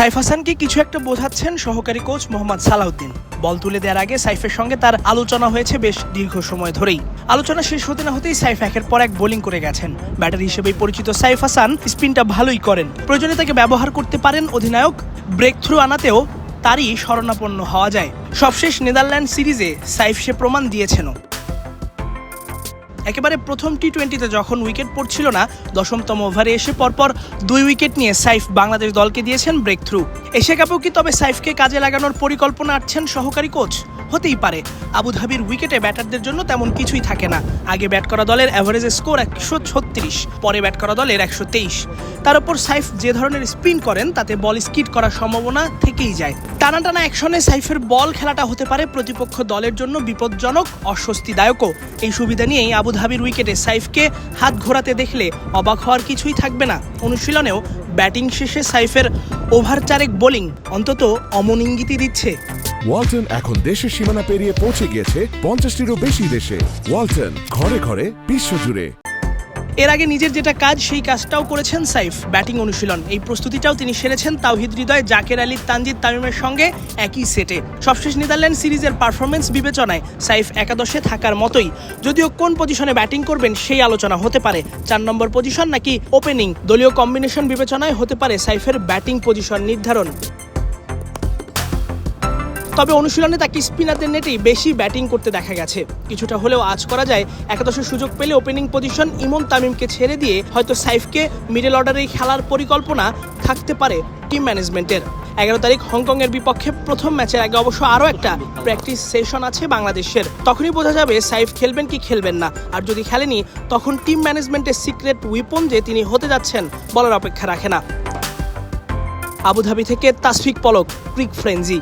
সাইফ হাসানকে কিছু একটা বোঝাচ্ছেন সহকারী কোচ মোহাম্মদ সালাউদ্দিন। বল তুলে দেওয়ার আগে সাইফের সঙ্গে তার আলোচনা হয়েছে বেশ দীর্ঘ সময় ধরেই। আলোচনা শেষ হতে না হতেই সাইফ একের পর এক বোলিং করে গেছেন। ব্যাটার হিসেবেই পরিচিত সাইফ হাসান স্পিনটা ভালোই করেন। প্রয়োজনে তাকে ব্যবহার করতে পারেন অধিনায়ক। ব্রেক থ্রু আনাতেও তারই শরণাপন্ন হওয়া যায়। সবশেষ নেদারল্যান্ড সিরিজে সাইফ সে প্রমাণ দিয়েছেনও। একেবারে প্রথম টি টোয়েন্টিতে যখন উইকেট পড়ছিল না, দশমতম ওভারে এসে পরপর দুই উইকেট নিয়ে সাইফ বাংলাদেশ দলকে দিয়েছেন ব্রেক থ্রু এশিয়া কাপেও কি তবে সাইফকে কাজে লাগানোর পরিকল্পনা আটছেন সহকারী কোচ হতেই পারে। আবুধাবির উইকেটে ব্যাটারদের জন্য তেমন কিছুই থাকে না। আগে ব্যাট করা দলের অ্যাভারেজ স্কোর একশো ছত্রিশ, পরে ব্যাট করা দলের একশো তেইশ। তার উপর সাইফ যে ধরনের স্পিন করেন, তাতে বল স্কিড করার সম্ভাবনা থেকেই যায়। টানা টানা অ্যাকশনে সাইফের বল খেলাটা হতে পারে প্রতিপক্ষ দলের জন্য বিপজ্জনক, অস্বস্তিদায়কও। এই সুবিধা নিয়েই আবুধাবির উইকেটে সাইফকে হাত ঘোরাতে দেখলে অবাক হওয়ার কিছুই থাকবে না। অনুশীলনেও ব্যাটিং শেষে সাইফের ওভার চারেক বোলিং অন্তত অমন ইঙ্গিতই দিচ্ছে। ওয়ালটন এখন দেশের সীমানা পেরিয়ে পৌঁছে গিয়েছে পঞ্চাশটিরও বেশি দেশে। ওয়ালটন ঘরে ঘরে বিশ্বজুড়ে। এর আগে নিজের যেটা কাজ, সেই কাজটাও করেছেন সাইফ ব্যাটিং অনুশীলন। এই প্রস্তুতিটাও তিনি সেরেছেন তাওহিদ হৃদয়, জাকের আলী, তানজিদ তামিমের সঙ্গে একই সেটে। সবশেষ নেদারল্যান্ড সিরিজের পারফরমেন্স বিবেচনায় সাইফ একাদশে থাকার মতোই। যদিও কোন পজিশনে ব্যাটিং করবেন সেই আলোচনা হতে পারে। চার নম্বর পজিশন নাকি ওপেনিং। দলীয় কম্বিনেশন বিবেচনায় হতে পারে সাইফের ব্যাটিং পজিশন নির্ধারণ। তবে অনুশীলনে তাকে স্পিনারদের নেটেই বেশি ব্যাটিং করতে দেখা গেছে। কিছুটা হলেও আজ করা যায়, একাদশের সুযোগ পেলে ওপেনিং পজিশন ইমন তামিমকে ছেড়ে দিয়ে হয়তো সাইফকে মিডল অর্ডারে খেলার পরিকল্পনা থাকতে পারে টিম ম্যানেজমেন্টের। এগারো তারিখ হংকংয়ের বিপক্ষে প্রথম ম্যাচের আগে অবশ্য আরও একটা প্র্যাকটিস সেশন আছে বাংলাদেশের। তখনই বোঝা যাবে সাইফ খেলবেন কি খেলবেন না। আর যদি খেলেনি, তখন টিম ম্যানেজমেন্টের সিক্রেট উইপন যে তিনি হতে যাচ্ছেন বলার অপেক্ষা রাখে না। আবুধাবি থেকে তাসফিক পলক, ক্রিক ফ্রেঞ্জি